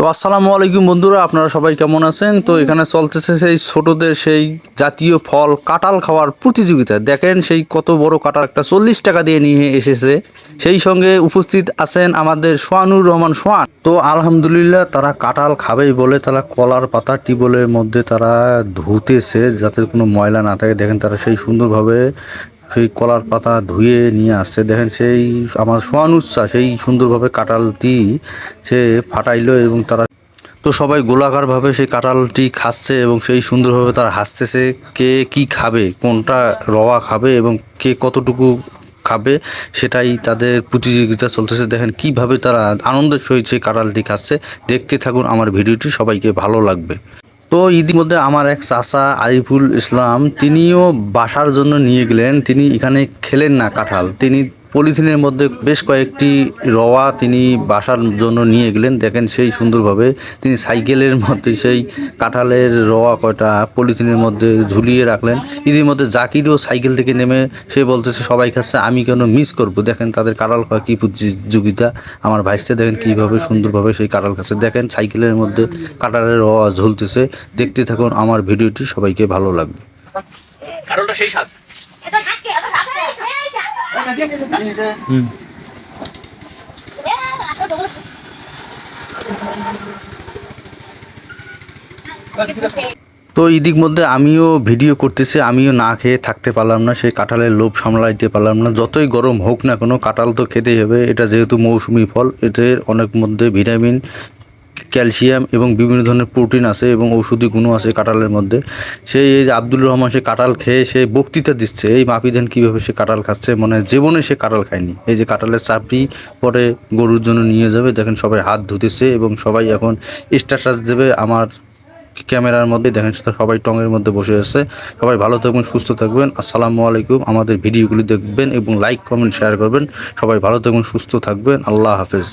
তো আসসালামু আলাইকুম বন্ধুরা আপনারা সবাই কেমন আছেন? তো এখানে চলতেছে সেই ছোটদের সেই জাতীয় ফল কাঁঠাল খাওয়ার প্রতিযোগিতা। দেখেন সেই কত বড় কাঁঠাল একটা চল্লিশ টাকা দিয়ে নিয়ে এসেছে। সেই সঙ্গে উপস্থিত আছেন আমাদের সোয়ানুর রহমান সোয়ান। তো আলহামদুলিল্লাহ তারা কাঁঠাল খাবেই বলে তারা কলার পাতা টিবলের মধ্যে তারা ধুতেছে যাতে কোনো ময়লা না থাকে। দেখেন তারা সেই সুন্দরভাবে সেই কলার পাতা ধুয়ে নিয়ে আসছে। দেখেন সেই আমার সোয়ানুচ্ছা, সেই সুন্দরভাবে কাঁঠালটি সে ফাটাইলো এবং তারা তো সবাই গোলাকারভাবে সেই কাঁঠালটি খাচ্ছে এবং সেই সুন্দরভাবে তারা হাসতেছে, কে কি খাবে, কোনটা রওয়া খাবে এবং কে কতটুকু খাবে সেটাই তাদের প্রতিযোগিতা চলতেছে। দেখেন কীভাবে তারা আনন্দের সহিত সেই কাঁঠালটি খাচ্ছে। দেখতে থাকুন আমার ভিডিওটি, সবাইকে ভালো লাগবে। তো ইতিমধ্যে আমার এক চাচা আরিফুল ইসলাম, তিনিও বাসার জন্য নিয়ে গেলেন। তিনি এখানে খেলেন না কাঁঠাল। তিনি পলিথিনের মধ্যে বেশ কয়েকটি রওয়া তিনি বাসার জন্য নিয়ে গেলেন। দেখেন সেই সুন্দরভাবে তিনি সাইকেলের মধ্যে সেই কাঁঠালের রওয়া কয়টা পলিথিনের মধ্যে ঝুলিয়ে রাখলেন। ইতিমধ্যে জাকিরও সাইকেল থেকে নেমে সে বলতেছে, সবাই খাচ্ছে, আমি কেন মিস করব? দেখেন তাদের কাঁঠাল খাওয়া কী প্রতিযোগিতা। আমার ভাইসতে দেখেন কীভাবে সুন্দরভাবে সেই কাঁঠাল খাচ্ছে। দেখেন সাইকেলের মধ্যে কাঁঠালের রওয়া ঝুলতেছে। দেখতে থাকুন আমার ভিডিওটি, সবাইকে ভালো লাগবে। কারণটা সেই সাজ এটা থাকে এটা থাকে এইটা হুম এ আতো ডবল তো ইদিক মধ্যে আমিও ভিডিও করতেছি, আমিও না খেয়ে থাকতে পারলাম না, সেই কাঁঠালের লোভ সামলাইতে পারলাম না। যতই গরম হোক না কোনো, কাঁঠাল তো খেতেই হবে, এটা যেহেতু মৌসুমি ফল এদের অনেক মধ্যে ভিটামিন ক্যালসিয়াম এবং বিভিন্ন ধরনের প্রোটিন আছে এবং ঔষধি গুণও আছে কাঁঠালের মধ্যে। সেই এই আব্দুল রহমান সে কাঁঠাল খেয়ে সে বক্তৃতা দিচ্ছে, এই মাপিদেন কীভাবে সে কাঁঠাল খাচ্ছে? মানে জীবনে সে কাঁঠাল খায়নি। এই যে কাঁঠালের চাপড়ি পরে গরুর জন্য নিয়ে যাবে, দেখেন সবাই হাত ধুতেছে এবং সবাই এখন স্ট্যাটাস দেবে আমার ক্যামেরার মধ্যে, দেখেন সেটা সবাই টঙের মধ্যে বসে আছে। সবাই ভালো থাকবেন, সুস্থ থাকবেন। আসসালামু আলাইকুম। আমাদের ভিডিওগুলি দেখবেন এবং লাইক কমেন্ট শেয়ার করবেন। সবাই ভালো থাকবেন, সুস্থ থাকবেন। আল্লাহ হাফেজ।